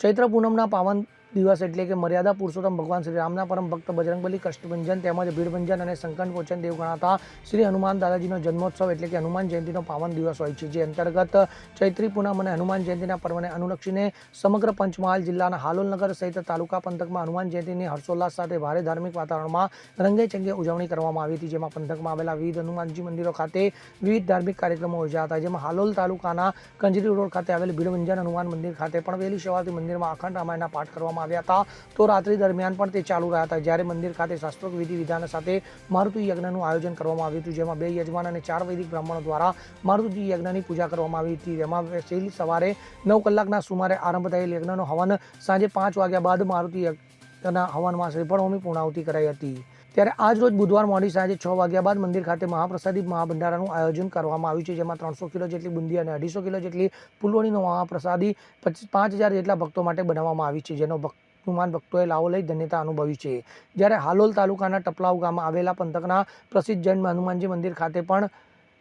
ચૈત્ર પૂનમના પાવન દિવસ એટલે કે મર્યાદા પુરુષોત્તમ ભગવાન શ્રી રામના પરમ ભક્ત બજરંગબલી કષ્ટભંજન તેમજ ભીડભંજન અને સંકટ મોચન દેવ ગણાતા શ્રી હનુમાન દાદાજીનો જન્મોત્સવ એટલે કે હનુમાન જયંતિનો પાવન દિવસ હોય છે. જે અંતર્ગત ચૈત્રી પૂનમ અને હનુમાન જયંતિના પર્વને અનુલક્ષીને સમગ્ર પંચમહાલ જિલ્લાના હાલોલનગર સહિત તાલુકા પંથકમાં હનુમાન જયંતિની હર્ષોલ્લાસ સાથે ભારે ધાર્મિક વાતાવરણમાં રંગે ચંગે ઉજવણી કરવામાં આવી હતી, જેમાં પંથકમાં આવેલા વિવિધ હનુમાનજી મંદિરો ખાતે વિવિધ ધાર્મિક કાર્યક્રમો યોજાયા હતા, જેમાં હાલોલ તાલુકાના કંજરી રોડ ખાતે આવેલ ભીડભંજન હનુમાન મંદિર ખાતે પણ વહેલી સવારથી મંદિરમાં અખંડ રામાયણના પાઠ કરવામાં આવ્યા હતા. તો રાત્રિ દરમિયાન પણ તે ચાલુ રહ્યા હતા. જ્યારે મંદિર ખાતે શાસ્ત્રોક વિધિ વિધાન સાથે મારુતિ યજ્ઞનું આયોજન કરવામાં આવ્યું હતું, જેમાં બે યજમાન અને ચાર વૈદિક બ્રાહ્મણો દ્વારા મારુતિ યજ્ઞની પૂજા કરવામાં આવી હતી. જેમાં વહેલી સવારે નવ કલાકના સુમારે આરંભ થયેલ યજ્ઞનો હવન સાંજે પાંચ વાગ્યા બાદ મારુતિ યજ્ઞના હવનમાં શ્રીફળ હોમી પૂર્ણાહુતિ કરાઈ હતી. ત્યારે આજ રોજ બુધવાર મોડી સાંજે છ વાગ્યા બાદ મંદિર ખાતે મહાપ્રસાદી મહાભંડારાનું આયોજન કરવામાં આવ્યું છે, જેમાં ત્રણસો કિલો જેટલી બુંદી અને અઢીસો કિલો જેટલી ફૂલોણીનો મહાપ્રસાદી પાંચ હજાર જેટલા ભક્તો માટે બનાવવામાં આવી છે, જેનો ભક્ત હનુમાન ભક્તોએ લાવો લઈ ધન્યતા અનુભવી છે. જ્યારે હાલોલ તાલુકાના ટપલાવ ગામમાં આવેલા પંથકના પ્રસિદ્ધ જૈન હનુમાનજી મંદિર ખાતે પણ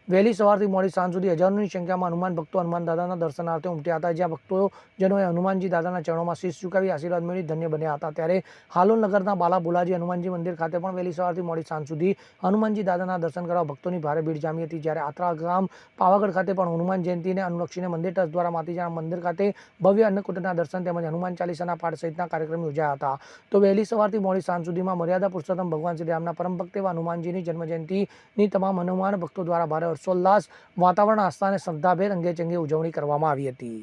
વહેલી સવારથી મોડી સાંજ સુધી હજારોની સંખ્યામાં હનુમાન ભક્તો હનુમાન દાદાના દર્શનાર્થે ઉમટ્યા હતા જ્યાં ભક્તોજનોએ હનુમાનજી દાદાના ચરણોમાં શીશ ઝુકાવી આશીર્વાદ મેળવી ધન્ય બન્યા હતા. ત્યારે હાલોલ નગરના બાલા ભુલાજી હનુમાનજી મંદિર ખાતે પણ વહેલી સવારથી મોડી સાંજ સુધી હનુમાનજી દાદાના દર્શન કરવા ભક્તોની ભારે ભીડ જામી હતી. જ્યારે આત્રા ગામ પાવાગઢ ખાતે પણ હનુમાન જયંતિને અનુલક્ષીને મંદિર ટ્રસ્ટ દ્વારા માતીજાના મંદિર ખાતે ભવ્ય અન્નકૂટના દર્શન તેમજ હનુમાન ચાલીસાના પાઠ સહિતના કાર્યક્રમ યોજાયા હતા. તો વહેલી સવારથી મોડી સાંજ સુધીમાં મર્યાદા પુરુષોત્તમ ભગવાન શ્રી રામના પરમ ભક્ત એવા હનુમાનજીની જન્મજયંતિની તમામ હનુમાન ભક્તો દ્વારા ભારે હર્ષોલ્લાસ વાતાવરણ આસ્થાને શ્રદ્ધાભેર અંગે ચંગે ઉજવણી કરવામાં આવી હતી.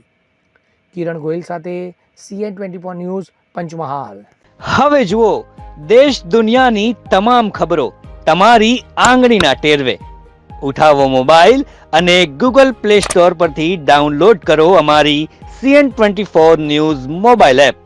કિરણ ગોયલ સાથે CN twenty four news, Panchmahal. હવે જુઓ, દેશ દુનિયાની તમામ ખબરો તમારી આંગળીના ટેરવે. ઉઠાવો મોબાઈલ અને ગૂગલ પ્લે સ્ટોર પરથી ડાઉનલોડ કરો અમારી CN twenty four news mobile app.